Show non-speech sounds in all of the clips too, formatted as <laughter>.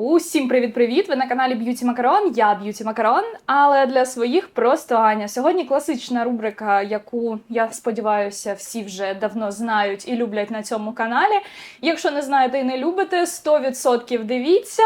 Усім привіт-привіт! Ви на каналі Б'юті Макарон. Я Б'юті Макарон, але для своїх просто Аня. Сьогодні класична рубрика, яку я сподіваюся, всі вже давно знають і люблять на цьому каналі. Якщо не знаєте і не любите, 100% дивіться.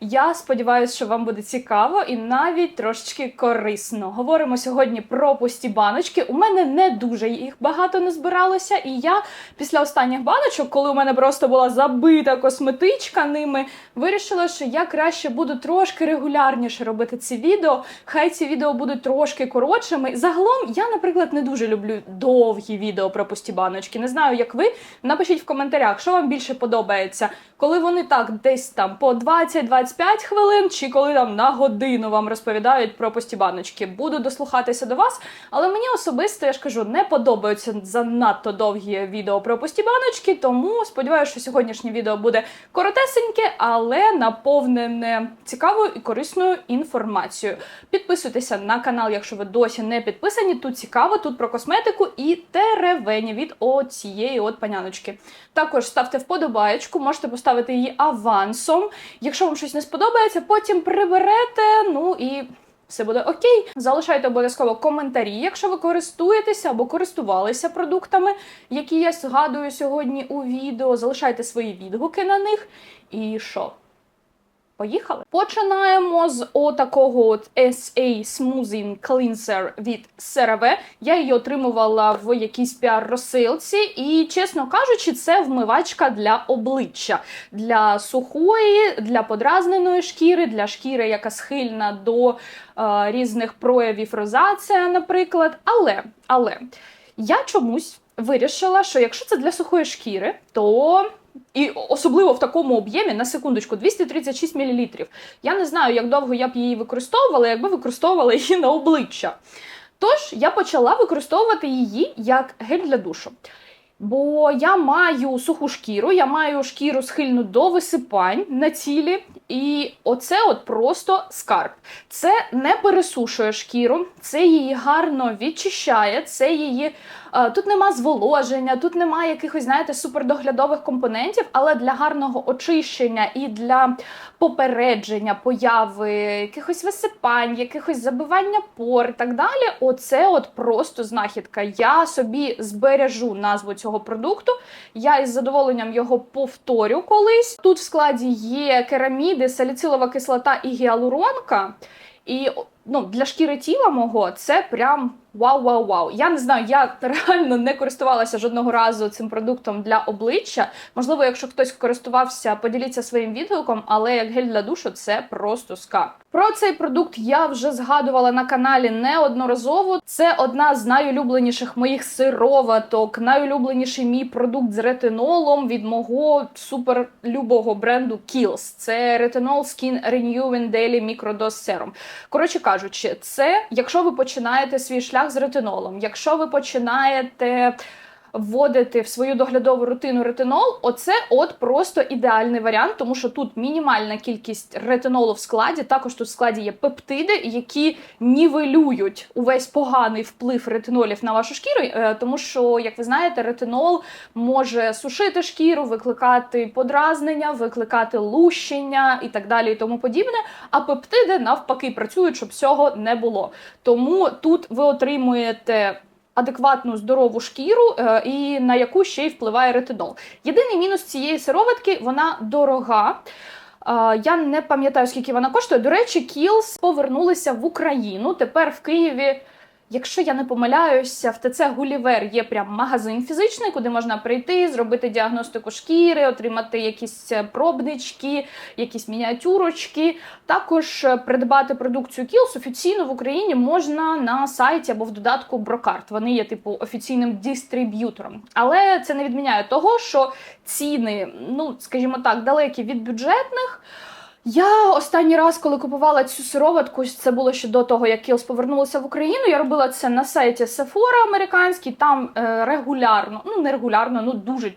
Я сподіваюся, що вам буде цікаво і навіть трошечки корисно. Говоримо сьогодні про пусті баночки. У мене не дуже їх багато не збиралося, і я після останніх баночок, коли у мене просто була забита косметичка ними, вирішила, що я краще буду трошки регулярніше робити ці відео. Хай ці відео будуть трошки коротшими. Загалом я, наприклад, не дуже люблю довгі відео про пусті баночки. Не знаю, як ви. Напишіть в коментарях, що вам більше подобається, коли вони так десь там по 20-25 хвилин, чи коли там на годину вам розповідають про пусті баночки. Буду дослухатися до вас, але мені особисто я ж кажу, не подобаються занадто довгі відео про пусті баночки. Тому сподіваюся, що сьогоднішнє відео буде коротесеньке, але наповнене цікавою і корисною інформацією. Підписуйтеся на канал, якщо ви досі не підписані. Тут цікаво, тут про косметику і теревені від оцієї от паняночки. Також ставте вподобаєчку, можете поставити її авансом. Якщо вам щось не сподобається, потім приберете. Ну і. Все буде окей. Залишайте обов'язково коментарі, якщо ви користуєтеся або користувалися продуктами, які я згадую сьогодні у відео. Залишайте свої відгуки на них. І що? Поїхали. Починаємо з отакого от SA Smoothing Cleanser від CeraVe. Я її отримувала в якійсь піар-розсилці, і, чесно кажучи, це вмивачка для обличчя, для сухої, для подразненої шкіри, для шкіри, яка схильна до е, різних проявів розація, наприклад. Але, але я чомусь вирішила, що якщо це для сухої шкіри, то і особливо в такому об'ємі, на секундочку, 236 мл. Я не знаю, як довго я б її використовувала, якби використовувала її на обличчя. Тож я почала використовувати її як гель для душу. Бо я маю суху шкіру, я маю шкіру схильну до висипань на тілі, і оце от просто скарб. Це не пересушує шкіру, це її гарно відчищає, це її. Е, Тут нема зволоження, тут немає якихось, знаєте, супердоглядових компонентів, але для гарного очищення і для попередження появи якихось висипань, якихось забивання пор і так далі. Оце от просто знахідка. Я собі збережу назву цього продукту. Я із задоволенням його повторю колись. Тут в складі є кераміди, саліцилова кислота і гіалуронка. І ну, для шкіри тіла мого це прям вау-вау-вау. Я не знаю, я <laughs> реально не користувалася жодного разу цим продуктом для обличчя. Можливо, якщо хтось користувався, поділіться своїм відгуком, але як гель для душу це просто скарб. Про цей продукт я вже згадувала на каналі неодноразово. Це одна з найулюбленіших моїх сироваток, найулюбленіший мій продукт з ретинолом від мого суперлюбого бренду Kiehl's. Це ретинол Skin Renewing Daily Microdose Serum. Коротше кажучи, це якщо ви починаєте свій шлях з ретинолом, якщо ви починаєте вводити в свою доглядову рутину ретинол, оце от просто ідеальний варіант, тому що тут мінімальна кількість ретинолу в складі. Також тут в складі є пептиди, які нівелюють увесь поганий вплив ретинолів на вашу шкіру. е, Тому що, як ви знаєте, ретинол може сушити шкіру, викликати подразнення, викликати лущення і так далі, і тому подібне. А пептиди навпаки працюють, щоб цього не було. Тому тут ви отримуєте адекватну здорову шкіру, е, і на яку ще й впливає ретинол. Єдиний мінус цієї сироватки вона дорога. Е, Я не пам'ятаю, скільки вона коштує. До речі, Кілс повернулися в Україну. Тепер в Києві. Якщо я не помиляюся, в ТЦ Гулівер є прям магазин фізичний, куди можна прийти, зробити діагностику шкіри, отримати якісь е, пробнички, якісь мініатюрочки. Також е, придбати продукцію Kiehl's офіційно в Україні можна на сайті або в додатку Брокарт. Вони є типу офіційним дистриб'ютором. Але це не відміняє того, що ціни, ну скажімо так, далекі від бюджетних. Я останній раз, коли купувала цю сироватку, це було ще до того, як Кілс повернулася в Україну. Я робила це на сайті Sephora американський. Там е, регулярно, ну не регулярно, ну дуже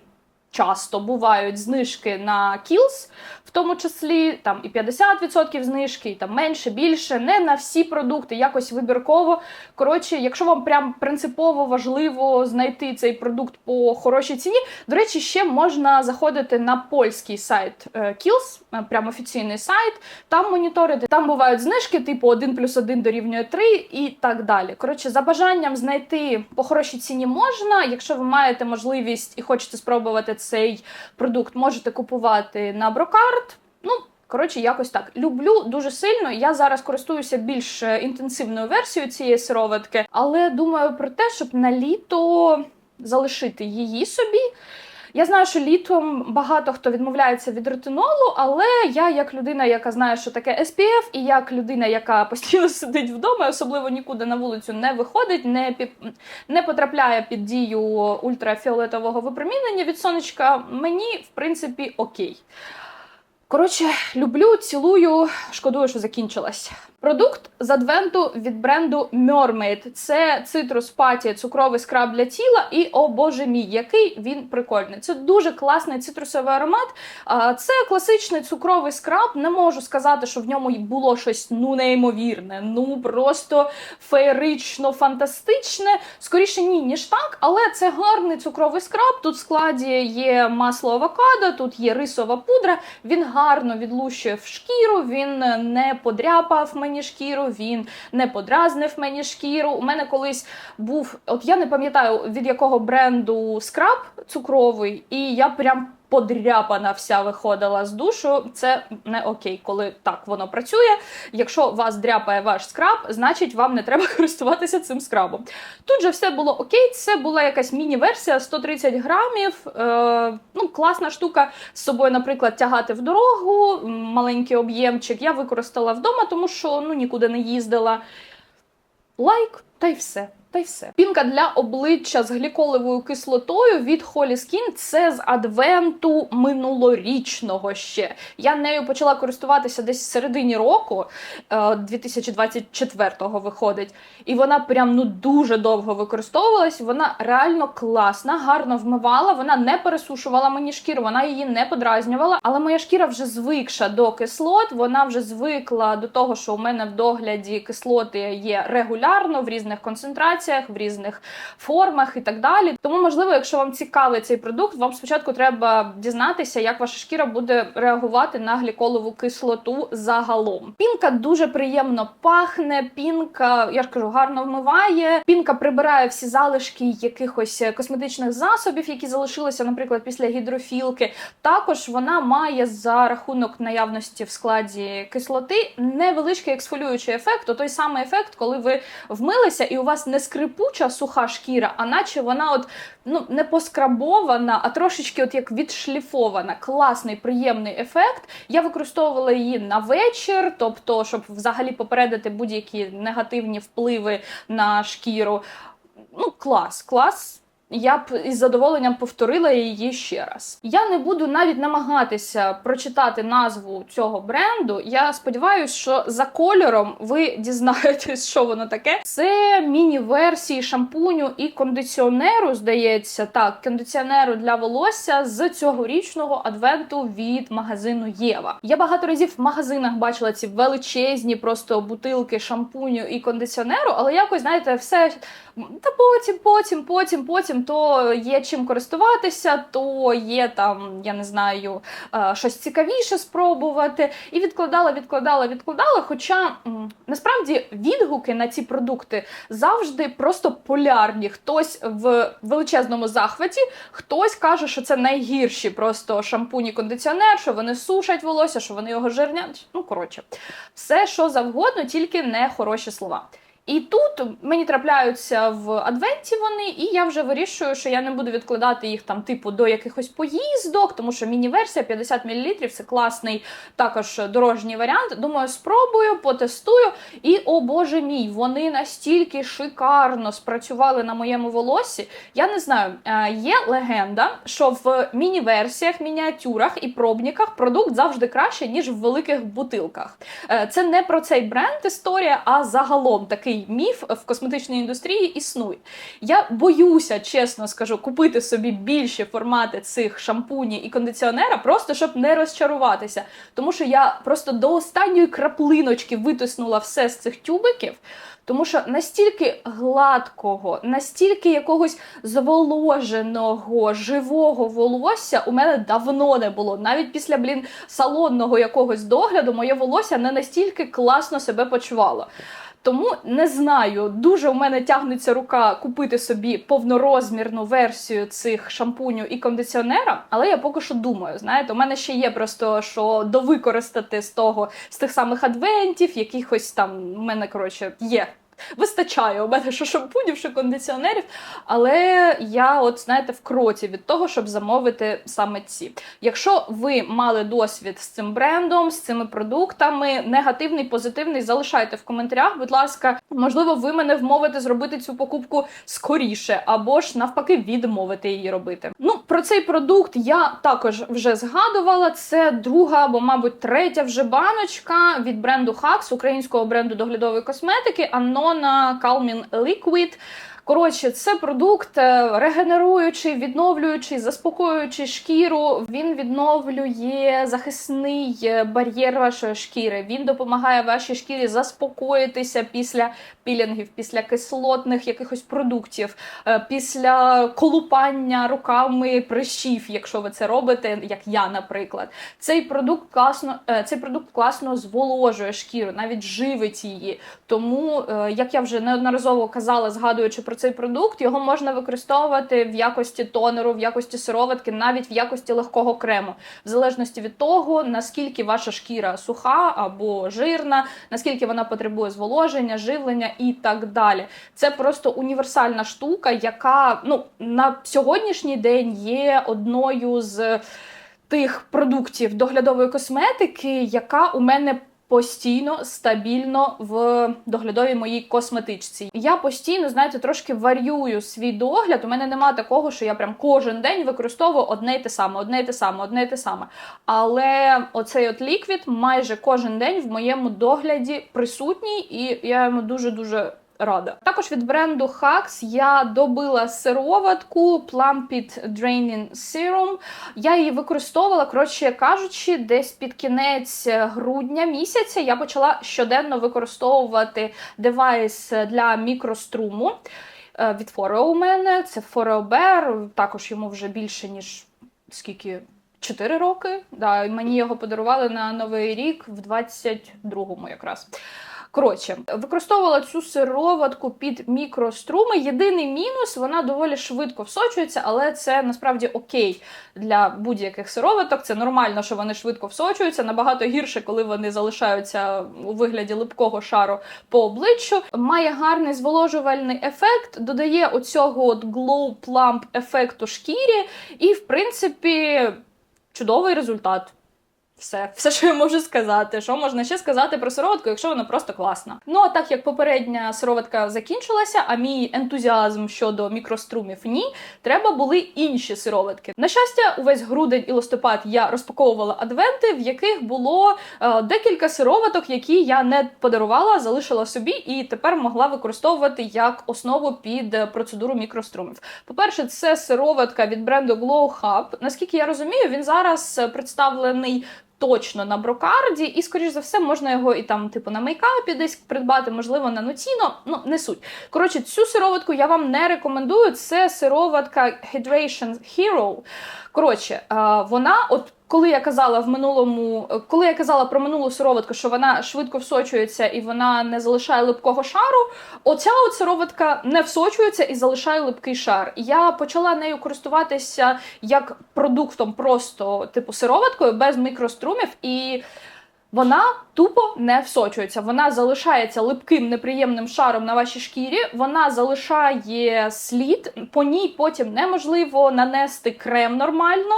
часто бувають знижки на Kiehl's, в тому числі там і 50% знижки, і там менше, більше, не на всі продукти, якось вибірково. Коротше, якщо вам прям принципово важливо знайти цей продукт по хорошій ціні, до речі, ще можна заходити на польський сайт е, Kiehl's, е, прям офіційний сайт, там моніторити, там бувають знижки, типу 1 плюс 1 дорівнює 3 і так далі. Коротше, за бажанням знайти по хорошій ціні можна. Якщо ви маєте можливість і хочете спробувати цей продукт, можете купувати на брокарт. Ну, коротше, якось так. Люблю дуже сильно. Я зараз користуюся більш е, інтенсивною версією цієї сироватки, але думаю про те, щоб на літо залишити її собі. Я знаю, що літом багато хто відмовляється від ретинолу, але я, як людина, яка знає, що таке SPF, і як людина, яка постійно <laughs> сидить вдома, особливо нікуди на вулицю не виходить, не під, не потрапляє під дію ультрафіолетового випромінення від сонечка, мені в принципі окей. Коротше, люблю, цілую, шкодую, що закінчилась. Продукт з адвенту від бренду Mermaid. Це цитрус паті, цукровий скраб для тіла. І о боже мій, який він прикольний. Це дуже класний цитрусовий аромат. Це класичний цукровий скраб. Не можу сказати, що в ньому було щось ну неймовірне, ну просто феєрично, фантастичне. Скоріше ні, ніж так, але це гарний цукровий скраб. Тут в складі є масло авокадо, тут є рисова пудра. Він гарно відлущує в шкіру, він не подряпав мені шкіру, він не подразнив мені шкіру. У мене колись був, от я не пам'ятаю від якого бренду скраб цукровий, і я прям. Подряпана вся виходила з душу. Це не окей, коли так воно працює. Якщо вас дряпає ваш скраб, значить вам не треба <laughs> користуватися цим скрабом. Тут же все було окей. Це була якась міні-версія 130 грамів. Е, ну, класна штука з собою, наприклад, тягати в дорогу, маленький об'ємчик. Я використала вдома, тому що ну нікуди не їздила. Лайк, та й все. Та й все. Пінка для обличчя з гліколевою кислотою від Holy Skin – це з адвенту минулорічного ще. Я нею почала користуватися десь в середині року, 2024-го виходить. І вона прям ну дуже довго використовувалась. Вона реально класна, гарно вмивала. Вона не пересушувала мені шкіру, вона її не подразнювала. Але моя шкіра вже звикша до кислот. Вона вже звикла до того, що у мене в догляді кислоти є регулярно в різних концентраціях, в різних формах і так далі. Тому, можливо, якщо вам цікавий цей продукт, вам спочатку треба дізнатися, як ваша шкіра буде реагувати на гліколову кислоту загалом. Пінка дуже приємно пахне. Пінка, я ж кажу, гарно вмиває. Пінка прибирає всі залишки якихось косметичних засобів, які залишилися, наприклад, після гідрофілки. Також вона має за рахунок наявності в складі кислоти невеличкий ексфолюючий ефект. той самий ефект, коли ви вмилися і у вас не скрипуча суха шкіра, а наче вона от ну не поскрабована, а трошечки от як відшліфована. Класний, приємний ефект. Я використовувала її на вечір, тобто, щоб взагалі попередити будь-які негативні впливи на шкіру. Ну, клас, клас. Я б із задоволенням повторила її ще раз. Я не буду навіть намагатися прочитати назву цього бренду. Я сподіваюся, що за кольором ви <laughs> дізнаєтесь, що воно таке. Це міні-версії шампуню і кондиціонеру, здається, так, кондиціонеру для волосся з цьогорічного адвенту від магазину Єва. Я багато разів в магазинах бачила ці величезні просто бутилки шампуню і кондиціонеру, але якось, знаєте, все та потім, потім, потім, потім то є чим користуватися, то є там, я не знаю, е, щось цікавіше спробувати. І відкладала, відкладала, відкладала. Хоча насправді відгуки на ці продукти завжди просто полярні. Хтось в величезному захваті, хтось каже, що це найгірші просто шампуні кондиціонер, що вони сушать волосся, що вони його жирнять. Ну, коротше, все, що завгодно, тільки не хороші слова. І тут мені трапляються в адвенті вони, і я вже вирішую, що я не буду відкладати їх там, типу, до якихось поїздок, тому що міні-версія 50 мл це класний також дорожній варіант. Думаю, спробую, потестую. І, о боже мій, вони настільки шикарно спрацювали на моєму волосі. Я не знаю, е, є легенда, що в міні-версіях, мініатюрах і пробниках продукт завжди краще, ніж в великих бутилках. Е, це не про цей бренд історія, а загалом такий такий міф в косметичній індустрії існує. Я боюся, чесно скажу, купити собі більші формати цих шампуні і кондиціонера, просто щоб не розчаруватися. Тому що я просто до останньої краплиночки витиснула все з цих тюбиків. Тому що настільки гладкого, настільки якогось зволоженого, живого волосся у мене давно не було. Навіть після блін салонного якогось догляду моє волосся не настільки класно себе почувало. Тому не знаю, дуже у мене тягнеться рука купити собі повнорозмірну версію цих шампуню і кондиціонера, але я поки що думаю. Знаєте, у мене ще є просто що довикористати з того з тих самих адвентів, якихось там у мене коротше є. Вистачає у мене що шампунів, що кондиціонерів, але я, от знаєте, в кроті від того, щоб замовити саме ці. Якщо ви мали досвід з цим брендом, з цими продуктами, негативний, позитивний, залишайте в коментарях. Будь ласка, можливо, ви мене вмовите зробити цю покупку скоріше, або ж навпаки відмовити її робити. Ну про цей продукт я також вже згадувала. Це друга або, мабуть, третя вже баночка від бренду Hacks, українського бренду доглядової косметики. Annona Calming Liquid. Коротше, це продукт е, регенеруючий, відновлюючий, заспокоюючий шкіру. Він відновлює захисний е, бар'єр вашої шкіри. Він допомагає вашій шкірі заспокоїтися після пілінгів, після кислотних якихось продуктів, е, після колупання руками прищів, якщо ви це робите, як я, наприклад. Цей продукт класно, цей продукт класно зволожує шкіру, навіть живить її. Тому, як я вже неодноразово казала, згадуючи про цей продукт, його можна використовувати в якості тонеру, в якості сироватки, навіть в якості легкого крему, в залежності від того, наскільки ваша шкіра суха або жирна, наскільки вона потребує зволоження, живлення і так далі. Це просто універсальна штука, яка ну на сьогоднішній день є одною з тих продуктів доглядової косметики, яка у мене постійно стабільно в доглядовій моїй косметичці. Я постійно, знаєте, трошки варюю свій догляд. У мене нема такого, що я прям кожен день використовую одне й те саме, одне й те саме, одне й те саме. Але оцей от ліквід майже кожен день в моєму догляді присутній, і я йому дуже дуже. Рада. Також від бренду Hacks я добила сироватку Plumpit Draining Serum. Я її використовувала, коротше кажучи, десь під кінець грудня місяця я почала щоденно використовувати девайс для мікроструму е, від Foreo у мене. Це Foreo Bear, також йому вже більше, ніж скільки. 4 роки. Да, мені його подарували на новий рік в 22-му якраз. Коротше, використовувала цю сироватку під мікроструми. Єдиний мінус, вона доволі швидко всочується, але це насправді окей для будь-яких сироваток. Це нормально, що вони швидко всочуються. Набагато гірше, коли вони залишаються у вигляді липкого шару по обличчю. Має гарний зволожувальний ефект, додає оцього от glow plump ефекту шкірі, і, в принципі, чудовий результат. Все, все, що я можу сказати. Що можна ще сказати про сироватку, якщо вона просто класна. Ну а так як попередня сироватка закінчилася, а мій ентузіазм щодо мікрострумів ні, треба були інші сироватки. На щастя, увесь грудень і листопад я розпаковувала адвенти, в яких було е, декілька сироваток, які я не подарувала, залишила собі і тепер могла використовувати як основу під е, процедуру мікрострумів. По-перше, це сироватка від бренду Glow Hub. Наскільки я розумію, він зараз е, представлений точно на брокарді, і, скоріш за все, можна його і там, типу, на мейкапі десь придбати, можливо, на нуціно. Ну, не суть. Коротше, цю сироватку я вам не рекомендую. Це сироватка Hydration Hero. Коротше, вона от. Коли я казала в минулому, коли я казала про минулу сироватку, що вона швидко всочується і вона не залишає липкого шару, оця от сироватка не всочується і залишає липкий шар. Я почала нею користуватися як продуктом, просто типу сироваткою без мікрострумів і. Вона тупо не всочується. Вона залишається липким неприємним шаром на вашій шкірі. Вона залишає слід. По ній потім неможливо нанести крем нормально,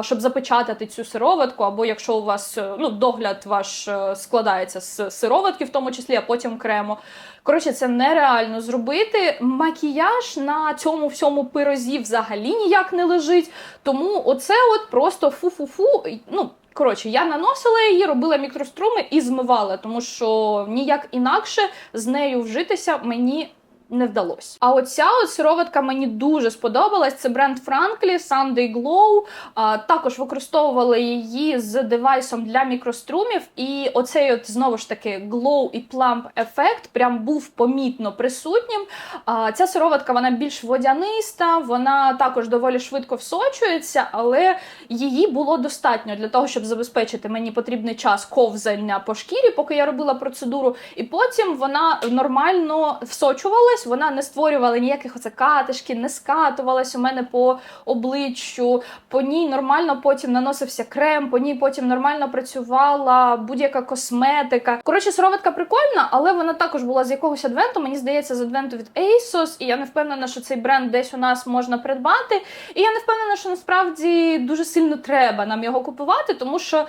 щоб запечатати цю сироватку. Або якщо у вас ну, догляд ваш е, складається з сироватки, в тому числі, а потім крему. Коротше, це нереально зробити. Макіяж на цьому всьому пирозі взагалі ніяк не лежить. Тому оце от просто фу-фу-фу. Ну, Коротше, я наносила її, робила мікроструми і змивала, тому що ніяк інакше з нею вжитися мені. Не вдалося. А оця от сироватка мені дуже сподобалась. Це бренд Frankly Sunday Glow. А, також використовували її з девайсом для мікрострумів. І оцей, от знову ж таки, glow і plump ефект прям був помітно присутнім. А, ця сироватка вона більш водяниста, вона також доволі швидко всочується, але її було достатньо для того, щоб забезпечити мені потрібний час ковзання по шкірі, поки я робила процедуру. І потім вона нормально всочувалась, вона не створювала ніяких оце катишків, не скатувалась у мене по обличчю. По ній нормально потім наносився крем, по ній потім нормально працювала будь-яка косметика. Коротше, сироватка прикольна, але вона також була з якогось адвенту. Мені здається, з адвенту від ASOS, і я не впевнена, що цей бренд десь у нас можна придбати. І я не впевнена, що насправді дуже сильно треба нам його купувати, тому що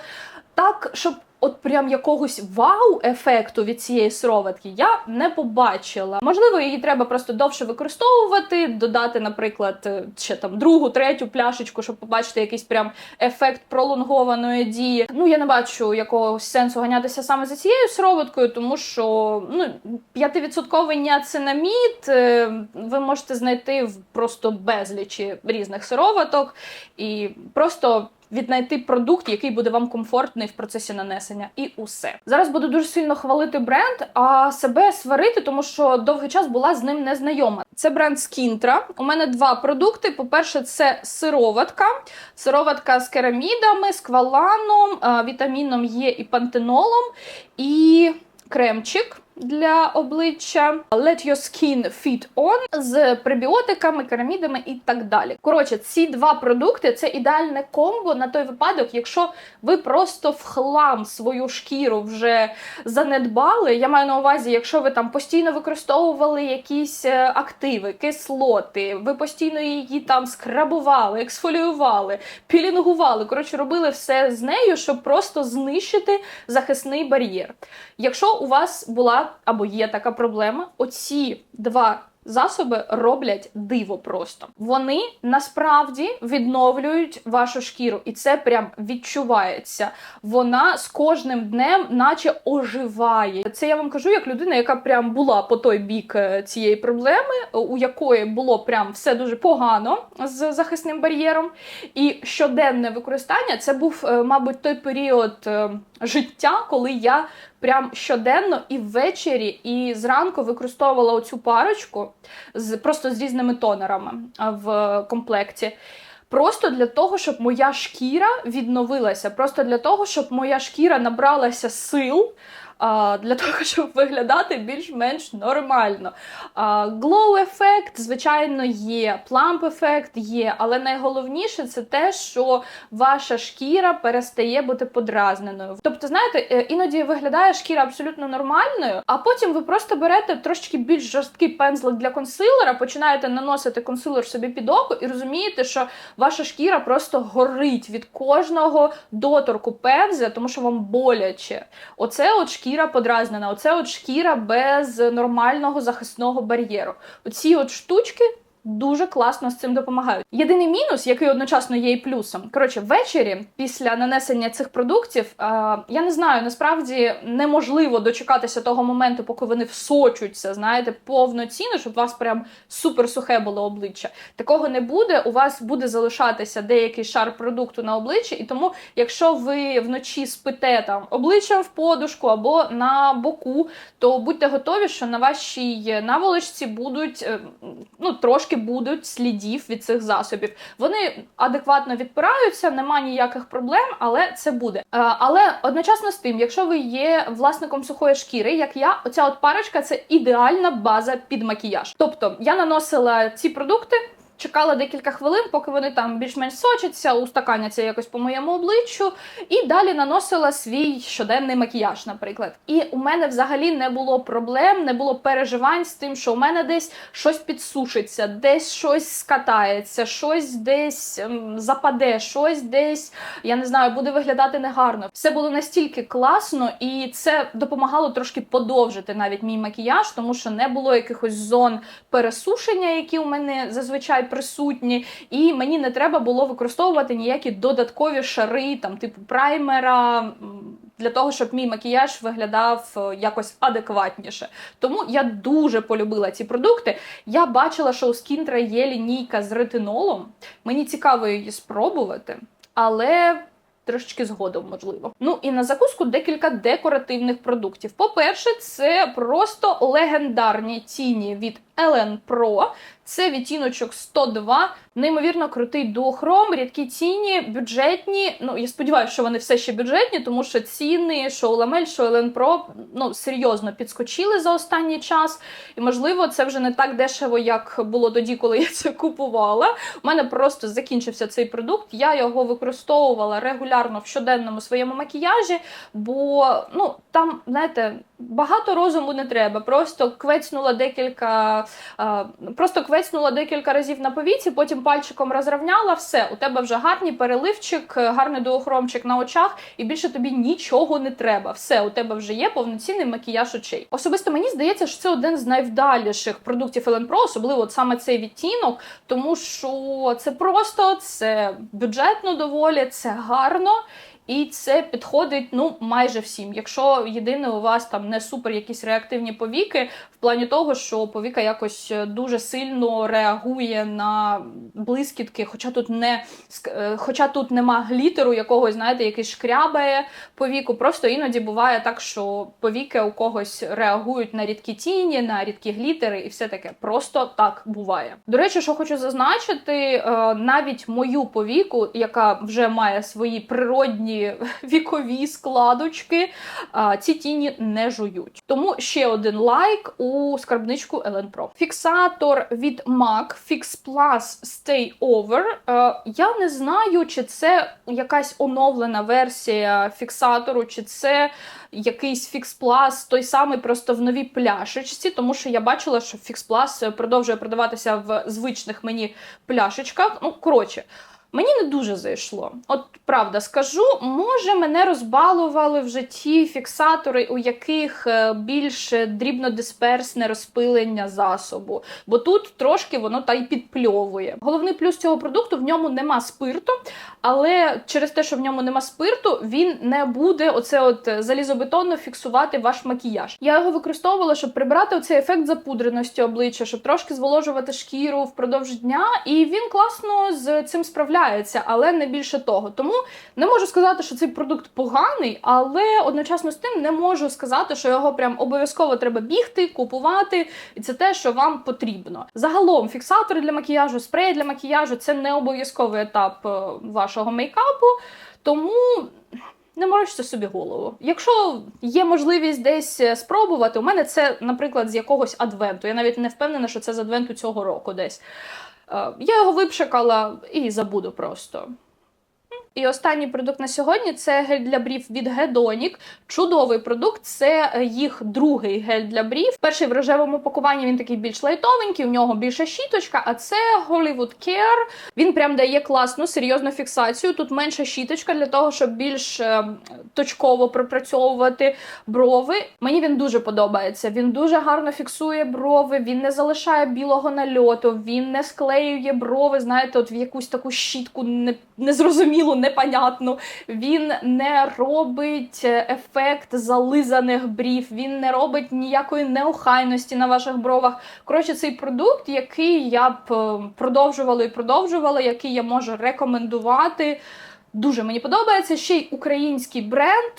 так, щоб от прям якогось вау-ефекту від цієї сироватки я не побачила. Можливо, її треба просто довше використовувати, додати, наприклад, е, ще там другу, третю пляшечку, щоб побачити якийсь прям ефект пролонгованої дії. Ну я не бачу якогось сенсу ганятися саме за цією сироваткою, тому що ну 5% ніацинамід е, ви можете знайти в просто безлічі різних сироваток і просто віднайти продукт, який буде вам комфортний в процесі нанесення, і усе. Зараз буду дуже сильно хвалити бренд, а себе сварити, тому що довгий час була з ним незнайома. Це бренд Скінтра. У мене два продукти. По-перше, це сироватка. Сироватка з керамідами, з кваланом, е, вітаміном Є і пантенолом, і кремчик. Для обличчя Let Your Skin Fit On з пребіотиками, керамідами і так далі. Коротше, ці два продукти це ідеальне комбо на той випадок, якщо ви просто в хлам свою шкіру вже занедбали. Я маю на увазі, якщо ви там постійно використовували якісь е, активи, кислоти, ви постійно її там скрабували, ексфоліювали, пілінгували. Коротше, робили все з нею, щоб просто знищити захисний бар'єр. Якщо у вас була або є така проблема, оці два засоби роблять диво просто. Вони насправді відновлюють вашу шкіру, і це прям відчувається. Вона з кожним днем, наче оживає. Це я вам кажу як людина, яка прям була по той бік е, цієї проблеми, у якої було прям все дуже погано з захисним бар'єром. І щоденне використання це був, е, мабуть, той період е, життя, коли я прям щоденно і ввечері, і зранку використовувала оцю парочку з просто з різними тонерами в комплекті. Просто для того, щоб моя шкіра відновилася, просто для того, щоб моя шкіра набралася сил. Для того, <laughs> щоб виглядати більш-менш нормально. Glow ефект, звичайно, є, пламп ефект є, але найголовніше це те, що ваша шкіра перестає бути подразненою. Тобто, знаєте, е, іноді виглядає шкіра абсолютно нормальною, а потім ви просто берете трошки більш жорсткий пензлик для консилера, починаєте наносити консилер собі під око і розумієте, що ваша шкіра просто горить від кожного доторку пензля, тому що вам боляче. Оце от шкіра шкіра подразнена. Оце от шкіра без нормального захисного бар'єру. Оці от штучки дуже класно з цим допомагають. Єдиний мінус, який одночасно є і плюсом. Коротше, ввечері після нанесення цих продуктів, е, я не знаю, насправді неможливо дочекатися того моменту, поки вони всочуться, знаєте, повноцінно, щоб у вас прям супер сухе було обличчя. Такого не буде. У вас буде залишатися деякий шар продукту на обличчі, і тому, якщо ви вночі спите там обличчям в подушку або на боку, то будьте готові, що на вашій наволочці будуть е, ну трошки будуть слідів від цих засобів. Вони адекватно відпираються, нема ніяких проблем, але це буде. Е, але одночасно з тим, якщо ви є власником сухої шкіри, як я, оця от парочка це ідеальна база під макіяж. Тобто я наносила ці продукти. Чекала декілька хвилин, поки вони там більш-менш сочаться, устаканяться якось по моєму обличчю, і далі наносила свій щоденний макіяж, наприклад. І у мене взагалі не було проблем, не було переживань з тим, що у мене десь щось підсушиться, десь щось скатається, щось десь ем, западе, щось десь, я не знаю, буде виглядати негарно. Все було настільки класно, і це допомагало трошки подовжити навіть мій макіяж, тому що не було якихось зон пересушення, які у мене зазвичай присутні, і мені не треба було використовувати ніякі додаткові шари, там, типу праймера. Для того, щоб мій макіяж виглядав е, якось адекватніше. Тому я дуже полюбила ці продукти. Я бачила, що у Скінтра є лінійка з ретинолом. Мені цікаво її спробувати, але трошечки згодом, можливо. Ну і на закуску декілька декоративних продуктів. По-перше, це просто легендарні тіні від Ellen Pro. Це відтіночок 102, неймовірно крутий дуохром, рідкі тіні, бюджетні. Ну я сподіваюся, що вони все ще бюджетні, тому що ціни, що Ламель, що Ellen Pro, ну серйозно підскочили за останній час. І можливо, це вже не так дешево, як було тоді, коли я це купувала. У мене просто закінчився цей продукт. Я його використовувала регулярно в щоденному своєму макіяжі, бо ну там, знаєте, багато розуму не треба. Просто квецнула декілька, е, просто квецнула декілька разів на повіці, потім пальчиком розрівняла, все, у тебе вже гарний переливчик, е, гарний дуохромчик на очах, і більше тобі нічого не треба. Все, у тебе вже є повноцінний макіяж очей. Особисто мені здається, що це один з найвдаліших продуктів Ellen Pro, особливо от саме цей відтінок, тому що це просто, це бюджетно доволі, це гарно. І це підходить ну майже всім. Якщо єдине у вас там не супер якісь реактивні повіки, в плані того, що повіка якось е, дуже сильно реагує на блискітки, хоча тут не е, хоча тут нема глітеру якогось, знаєте, який шкрябає повіку. Просто іноді буває так, що повіки у когось реагують на рідкі тіні, на рідкі глітери і все таке. Просто так буває. До речі, що хочу зазначити, е, навіть мою повіку, яка вже має свої природні <laughs> вікові складочки, ці тіні не жують. Тому ще один лайк у скарбничку Ellen Pro. Фіксатор від MAC Fix Plus Stay Over. Я не знаю, чи це якась оновлена версія фіксатору, чи це якийсь Fix Plus, той самий просто в новій пляшечці, тому що я бачила, що Fix Plus продовжує продаватися в звичних мені пляшечках. Ну, коротше. Мені не дуже зайшло. От правда скажу, може мене розбалували в житті фіксатори, у яких е, більш дрібнодисперсне розпилення засобу, бо тут трошки воно та й підпльовує. Головний плюс цього продукту в ньому нема спирту, але через те, що в ньому нема спирту, він не буде оце от залізобетонно фіксувати ваш макіяж. Я його використовувала, щоб прибрати оцей ефект запудреності обличчя, щоб трошки зволожувати шкіру впродовж дня, і він класно з цим справляється, але не більше того. Тому не можу сказати, що цей продукт поганий, але одночасно з тим не можу сказати, що його прям обов'язково треба бігти, купувати, і це те, що вам потрібно. Загалом, фіксатори для макіяжу, спреї для макіяжу це не обов'язковий етап е, вашого мейкапу, тому. Не морочте собі голову. Якщо є можливість десь е, спробувати, у мене це, наприклад, з якогось адвенту. Я навіть не впевнена, що це з адвенту цього року десь. Е, Я його випшикала і забуду просто. І останній продукт на сьогодні це гель для брів від Hedonic. Чудовий продукт, це е, їх другий гель для брів. Перший в рожевому пакуванні він такий більш лайтовенький, у нього більша щіточка, а це Hollywood Care. Він прям дає класну, серйозну фіксацію. Тут менша щіточка для того, щоб більш е, точково пропрацьовувати брови. Мені він дуже подобається. Він дуже гарно фіксує брови, він не залишає білого нальоту, він не склеює брови, знаєте, от в якусь таку щітку не, незрозумілу, непонятну. Він не робить е, ефект зализаних брів, він не робить ніякої неохайності на ваших бровах. Коротше, цей продукт, який я б е, продовжувала і продовжувала, який я можу рекомендувати. Дуже мені подобається. Ще й український бренд.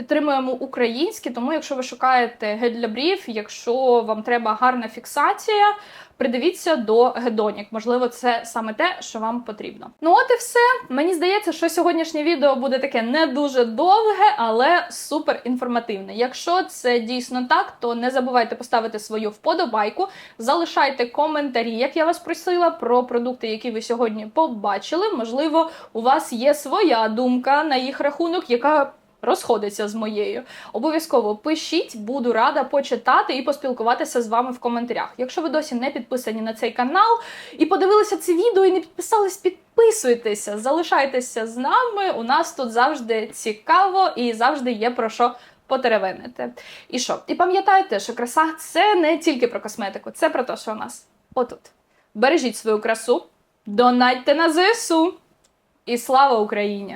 Підтримуємо український, тому якщо ви шукаєте гель для брів, якщо вам треба гарна фіксація, придивіться до Hedonic. Можливо, це саме те, що вам потрібно. Ну от і все. Мені здається, що сьогоднішнє відео буде таке не дуже довге, але супер інформативне. Якщо це дійсно так, то не забувайте поставити свою вподобайку, залишайте коментарі, як я вас просила, про продукти, які ви сьогодні побачили. Можливо, у вас є своя думка на їх рахунок, яка розходиться з моєю. Обов'язково пишіть, буду рада почитати і поспілкуватися з вами в коментарях. Якщо ви досі не підписані на цей канал і подивилися це відео і не підписались, підписуйтеся, залишайтеся з нами. У нас тут завжди цікаво і завжди є про що. Потеревенити. І що? І пам'ятайте, що краса це не тільки про косметику, це про те, що у нас отут, Бережіть свою красу, донатьте на ЗСУ і слава Україні!